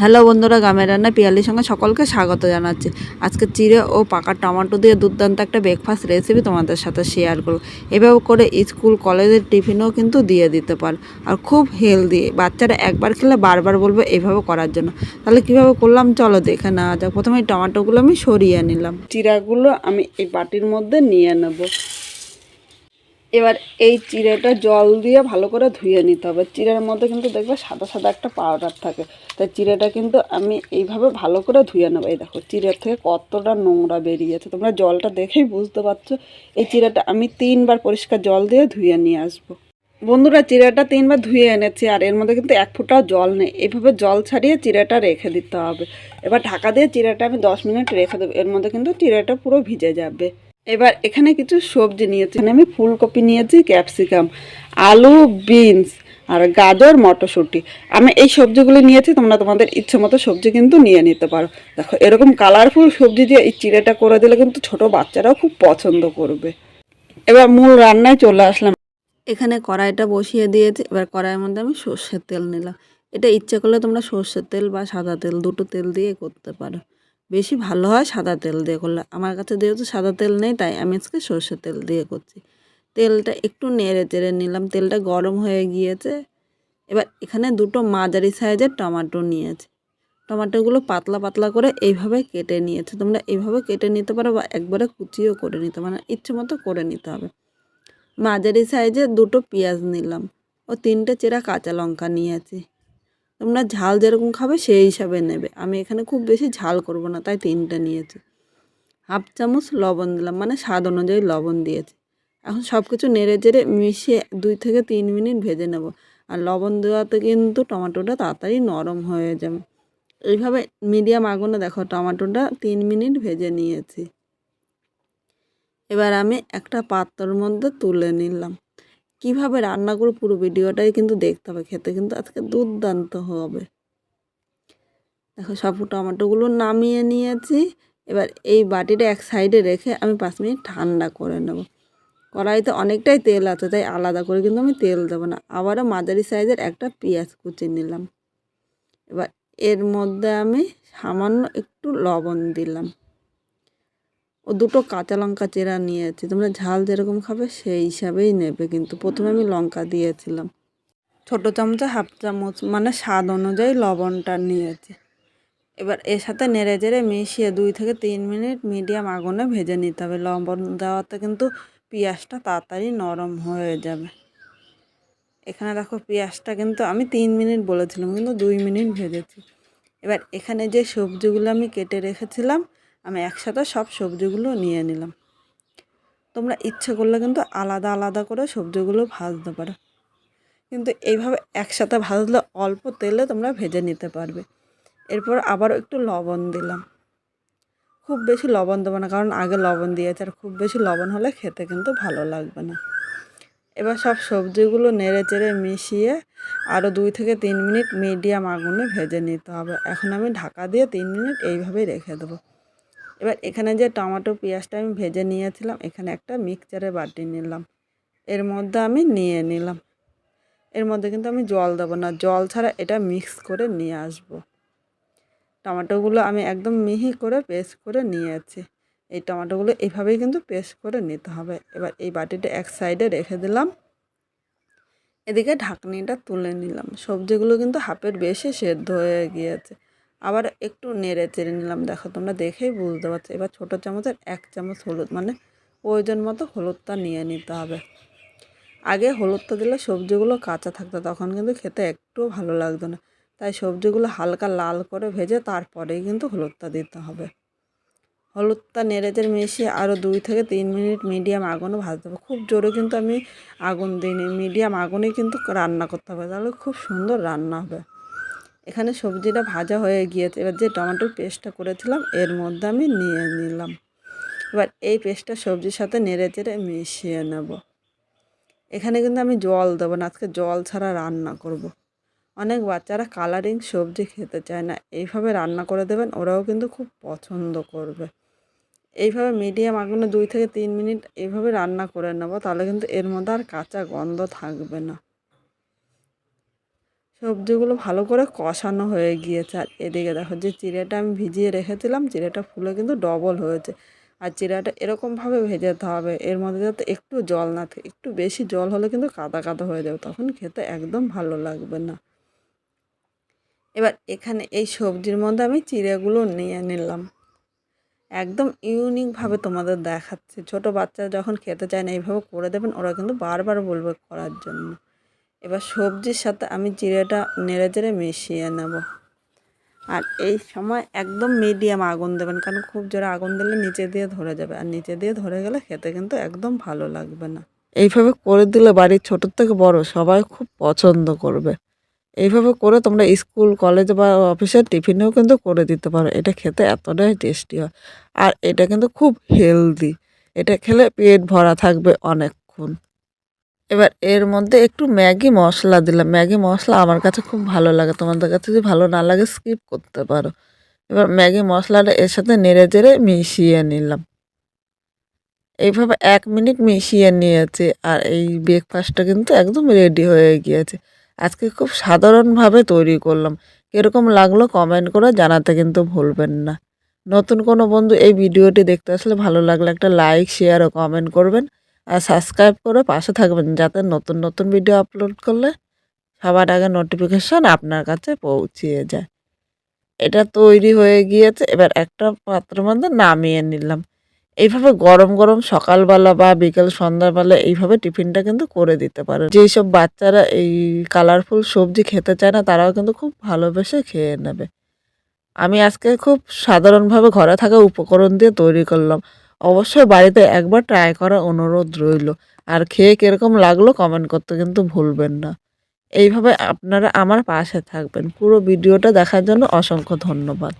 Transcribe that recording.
Hello বন্ধুরা, গ্রামের রান্না পিয়ালির সঙ্গে সকলকে স্বাগত জানাচ্ছি। আজকে চিড়ে ও পাকা টমাটো দিয়ে দুর্দান্ত একটা ব্রেকফাস্ট রেসিপি তোমাদের সাথে শেয়ার করব। এভাবে করে স্কুল, কলেজের টিফিনও কিন্তু দিয়ে দিতে পার। আর খুব হেলদি বাচ্চারা একবার খেলে বারবার বলবে এভাবে করার জন্য। তাহলে কীভাবে করলাম? চলো দেখে নেওয়া যাক। প্রথমে টমেটোগুলো আমি সরিয়ে নিলাম। চিড়াগুলো আমি এই বাটির মধ্যে নিয়ে নেব। এবার এই চিড়েটা জল দিয়ে ভালো করে ধুয়ে নিতে হবে। চিড়ের মধ্যে কিন্তু দেখবে সাদা সাদা একটা পাউডার থাকে। তাই চিড়েটা কিন্তু আমি এইভাবে ভালো করে ধুয়ে নেব। এই দেখো, চিড়ের থেকে কতটা নোংরা বেরিয়েছে। তোমরা জলটা দেখেই বুঝতে পারছ। এই চিড়েটা আমি তিনবার পরিষ্কার জল দিয়ে ধুয়ে নিয়ে আসব। বন্ধুরা, চিড়েটা তিনবার ধুয়ে এনেছি আর এর মধ্যে কিন্তু এক ফোঁটাও জল নেই। এইভাবে জল ছাড়িয়ে চিড়েটা রেখে দিতে হবে। এবার ঢাকা দিয়ে চিড়েটা আমি দশ মিনিট রেখে দেবো। এর মধ্যে কিন্তু চিড়েটা পুরো ভিজে যাবে। এবার এখানে কিছু সবজি নিয়েছি। এখানে আমি ফুলকপি নিয়েছি, ক্যাপসিকাম, আলু, বিনস আর গাজর, মটরশুঁটি। আমি এই সবজিগুলো নিয়েছি, তোমরা তোমাদের ইচ্ছে মতো সবজি কিন্তু নিয়ে নিতে পারো। দেখো, এরকম কালারফুল সবজি দিয়ে এই চিড়েটা করে দিলে কিন্তু ছোট বাচ্চারাও খুব পছন্দ করবে। এবার মূল রান্নায় চলে আসলাম। এখানে কড়াইটা বসিয়ে দিয়েছি, এবার কড়াইয়ের মধ্যে আমি সর্ষের তেল নিলাম। এটা ইচ্ছে করলে তোমরা সর্ষের তেল বা সাদা তেল, দুটো তেল দিয়ে করতে পারো। বেশি ভালো হয় সাদা তেল দিয়ে করলে। আমার কাছে যেহেতু সাদা তেল নেই, তাই আমি আজকে সর্ষের তেল দিয়ে করছি। তেলটা একটু নেড়ে চেড়ে নিলাম, তেলটা গরম হয়ে গিয়েছে। এবার এখানে দুটো মাঝারি সাইজের টমাটো নিয়েছি। টমাটোগুলো পাতলা পাতলা করে এইভাবে কেটে নিয়েছে। তোমরা এইভাবে কেটে নিতে পারো বা একবারে কুচিও করে নিতে মানে ইচ্ছে মতো করে নিতে হবে। মাঝারি সাইজের দুটো পেঁয়াজ নিলাম। ও তিনটে চেরা কাঁচা লঙ্কা নিয়েছি। তোমরা ঝাল যেরকম খাবে সেই হিসাবে নেবে। আমি এখানে খুব বেশি ঝাল করব না, তাই তিনটে নিয়েছি। হাফ চামচ লবণ দিলাম মানে স্বাদ অনুযায়ী লবণ দিয়েছি। এখন সব কিছু নেড়ে চেড়ে মিশিয়ে দুই থেকে তিন মিনিট ভেজে নেব। আর লবণ দেওয়াতে কিন্তু টমেটোটা তাড়াতাড়ি নরম হয়ে যাবে। এইভাবে মিডিয়াম আগুনে দেখো টমেটোটা তিন মিনিট ভেজে নিয়েছি। এবার আমি একটা পাত্রর মধ্যে তুলে নিলাম। কীভাবে রান্না করে পুরো ভিডিওটাই কিন্তু দেখতে হবে খেতে, কিন্তু আজকে দুর্দান্ত হবে। দেখো সব টমেটোগুলো নামিয়ে নিয়েছি, এবার এই বাটিটা এক সাইডে রেখে আমি পাঁচ মিনিট ঠান্ডা করে নেব। কড়াইতে অনেকটাই তেল আছে, তাই আলাদা করে কিন্তু আমি তেল দেবো না। আবারও মাঝারি সাইজের একটা পেঁয়াজ কুচি নিলাম। এবার এর মধ্যে আমি সামান্য একটু লবণ দিলাম। ও দুটো কাঁচা লঙ্কা চেরা নিয়েছি। তোমরা ঝাল যেরকম খাবে সেই হিসাবেই নেবে। কিন্তু প্রথমে আমি লঙ্কা দিয়েছিলাম। ছোটো চামচে হাফ চামচ মানে স্বাদ অনুযায়ী লবণটা নিয়েছি। এবার এর সাথে নেড়ে চেড়ে মিশিয়ে দুই থেকে তিন মিনিট মিডিয়াম আগুনে ভেজে নিতে হবে। লবণ দেওয়াতে কিন্তু পেঁয়াজটা তাড়াতাড়ি নরম হয়ে যাবে। এখানে দেখো পেঁয়াজটা কিন্তু আমি তিন মিনিট বলেছিলাম, কিন্তু দুই মিনিট ভেজেছি। এবার এখানে যে সবজিগুলো আমি কেটে রেখেছিলাম আমি একসাথে সব সবজিগুলো নিয়ে নিলাম। তোমরা ইচ্ছে করলে কিন্তু আলাদা আলাদা করে সবজিগুলো ভাজতে পারো। কিন্তু এইভাবে একসাথে ভাজলে অল্প তেলে তোমরা ভেজে নিতে পারবে। এরপর আবার একটু লবণ দিলাম। খুব বেশি লবণ দেবো না, কারণ আগে লবণ দিয়েছে, আর খুব বেশি লবণ হলে খেতে কিন্তু ভালো লাগবে না। এবার সব সবজিগুলো নেড়ে চেড়ে মিশিয়ে আরও দুই থেকে তিন মিনিট মিডিয়াম আগুনে ভেজে নিতে হবে। এখন আমি ঢাকা দিয়ে তিন মিনিট এইভাবেই রেখে দেবো। এবার এখানে যে টমেটো পেঁয়াজটা আমি ভেজে নিয়েছিলাম, এখানে একটা মিক্সচারে বাটি নিলাম। এর মধ্যে আমি নিয়ে নিলাম। এর মধ্যে কিন্তু আমি জল দেবো না, জল ছাড়া এটা মিক্স করে নিয়ে আসব। টমেটোগুলো আমি একদম মিহি করে পেস্ট করে নিয়েছি। এই টমেটোগুলো এইভাবেই কিন্তু পেস্ট করে নিতে হবে। এবার এই বাটিটা এক সাইডে রেখে দিলাম। এদিকে ঢাকনিটা তুলে নিলাম। সবজিগুলো কিন্তু হাফের বেশি সেদ্ধ হয়ে গিয়েছে। আবার একটু নেড়ে চেড়ে নিলাম। দেখো, তোমরা দেখেই বুঝতে পারছ। এবার ছোটো চামচের এক চামচ হলুদ মানে প্রয়োজন মতো হলুদটা নিয়ে নিতে হবে। আগে হলুদটা দিলে সবজিগুলো কাঁচা থাকতো, তখন কিন্তু খেতে একটুও ভালো লাগতো না। তাই সবজিগুলো হালকা লাল করে ভেজে তারপরেই কিন্তু হলুদটা দিতে হবে। হলুদটা নেড়েচেড়ে মিশিয়ে আরও দুই থেকে তিন মিনিট মিডিয়াম আগুনে ভাজতে হবে। খুব জোরে কিন্তু আমি আগুন দিইনি, মিডিয়াম আগুনেই কিন্তু রান্না করতে হবে। তাহলে খুব সুন্দর রান্না হবে। এখানে সবজিটা ভাজা হয়ে গিয়েছে। এবার যে টমেটোর পেস্টটা করেছিলাম, এর মধ্যে আমি নিয়ে নিলাম। এবার এই পেস্টটা সবজির সাথে নেড়ে চেড়ে মিশিয়ে নেব। এখানে কিন্তু আমি জল দেবো না, আজকে জল ছাড়া রান্না করব। অনেক বাচ্চারা কালারিং সবজি খেতে চায় না, এইভাবে রান্না করে দেবেন, ওরাও কিন্তু খুব পছন্দ করবে। এইভাবে মিডিয়াম আগুনে দুই থেকে তিন মিনিট এইভাবে রান্না করে নেব, তাহলে কিন্তু এর মধ্যে আর কাঁচা গন্ধ থাকবে না। সবজিগুলো ভালো করে কষানো হয়ে গিয়েছে। আর এদিকে দেখো যে চিড়েটা আমি ভিজিয়ে রেখেছিলাম, চিড়েটা ফুলে কিন্তু ডবল হয়েছে। আর চিড়াটা এরকমভাবে ভেজাতে হবে, এর মধ্যে যাতে একটু জল না থাকে, একটু বেশি জল হলে কিন্তু কাদা কাদা হয়ে যাবে, তখন খেতে একদম ভালো লাগবে না। এবার এখানে এই সবজির মধ্যে আমি চিড়েগুলো নিয়ে নিলাম। একদম ইউনিকভাবে তোমাদের দেখাচ্ছে। ছোট বাচ্চারা যখন খেতে চায় না, এইভাবে করে দেবেন, ওরা কিন্তু বারবার বলবে করার জন্য। এবার সবজির সাথে আমি জিরেটা নেড়ে চেড়ে মিশিয়ে নেব। আর এই সময় একদম মিডিয়াম আগুন দেবেন, কারণ খুব জোরে আগুন দিলে নিচে দিয়ে ধরে যাবে। আর নিচে দিয়ে ধরে গেলে খেতে কিন্তু একদম ভালো লাগবে না। এইভাবে করে দিলে বাড়ির ছোটোর থেকে বড় সবাই খুব পছন্দ করবে। এইভাবে করে তোমরা স্কুল, কলেজ বা অফিসের টিফিনেও কিন্তু করে দিতে পারো। এটা খেতে এতটাই টেস্টি হয়। আর এটা কিন্তু খুব হেলদি এটা খেলে পেট ভরা থাকবে অনেকক্ষণ। এবার এর মধ্যে একটু ম্যাগি মশলা দিলাম। ম্যাগি মশলা আমার কাছে খুব ভালো লাগে। তোমাদের কাছে যদি ভালো না লাগে স্কিপ করতে পারো। এবার ম্যাগি মশলাটা এর সাথে নেড়ে চেড়ে মিশিয়ে নিলাম। এইভাবে এক মিনিট মিশিয়ে নিয়েছে আর এই ব্রেকফাস্টটা কিন্তু একদম রেডি হয়ে গিয়েছে। আজকে খুব সাধারণভাবে তৈরি করলাম। কীরকম লাগল কমেন্ট করে জানাতে কিন্তু ভুলবেন না। নতুন কোনো বন্ধু এই ভিডিওটি দেখতে আসলে ভালো লাগলে একটা লাইক শেয়ার ও কমেন্ট করবেন। আর সাবস্ক্রাইব করে পাশে থাকবেন যাতে নতুন নতুন ভিডিও আপলোড করলে সবার আগে নোটিফিকেশন আপনার কাছে পৌঁছিয়ে যায়। এটা তৈরি হয়ে গিয়েছে, এবার একটা পাত্রের মধ্যে নামিয়ে নিলাম। এইভাবে গরম গরম সকালবেলা বা বিকেল সন্ধ্যাবেলা এইভাবে টিফিনটা কিন্তু করে দিতে পারে। যেই সব বাচ্চারা এই কালারফুল সবজি খেতে চায় না, তারাও কিন্তু খুব ভালোবেসে খেয়ে নেবে। আমি আজকে খুব সাধারণভাবে ঘরে থাকা উপকরণ দিয়ে তৈরি করলাম। অবশ্যই বাড়িতে একবার ট্রাই করার অনুরোধ রইল। আর খেয়ে কীরকম লাগল কমেন্ট করতে কিন্তু ভুলবেন না। এইভাবে আপনারা আমার পাশে থাকবেন। পুরো ভিডিওটা দেখার জন্য অসংখ্য ধন্যবাদ।